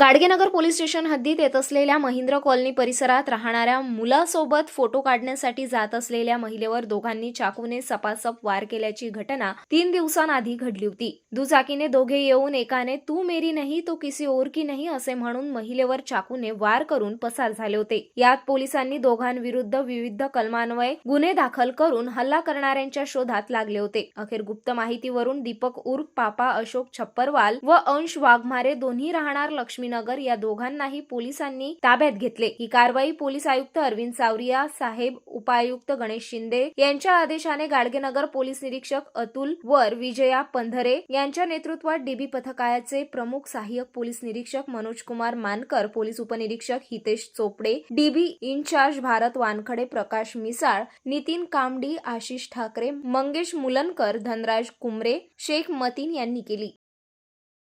Gadgenagar police station हद्दीत येत असलेल्या महिंद्र कॉलनी परिसरात राहणाऱ्या मुलासोबत फोटो काढण्यासाठी जात असलेल्या महिलेवर दोघांनी चाकूने सपासप वार केल्याची घटना तीन दिवसांआधी घडली होती. दुचाकीने दोघे येऊन एकाने तू मेरी नाही तो किसी ओर की नाही असे म्हणून महिलेवर चाकूने वार करून पसार झाले होते. यात पोलिसांनी दोघांविरुद्ध विविध कलमान्वये गुन्हे दाखल करून हल्ला करणाऱ्यांच्या शोधात लागले होते. अखेर गुप्त माहितीवरून दीपक उर्फ पापा अशोक छप्परवाल व अंश वाघमारे दोन्ही राहणार लक्ष्मी लक्ष्मीनगर या दोघांनाही पोलिसांनी ताब्यात घेतले. ही कारवाई पोलीस आयुक्त अरविंद सावरिया साहेब उपायुक्त गणेश शिंदे यांच्या आदेशाने गाडगेनगर पोलीस निरीक्षक अतुल वर विजया पंधरे यांच्या नेतृत्वात डीबी पथकाचे प्रमुख सहाय्यक पोलीस निरीक्षक मनोज कुमार मानकर पोलीस उपनिरीक्षक Hitesh Chopde DB in charge Bharat Wankhede Prakash Misal Nitin Kamdi Ashish Thakre Mangesh Mulankar Dhanraj Kumre Shaikh Mateen यांनी केली.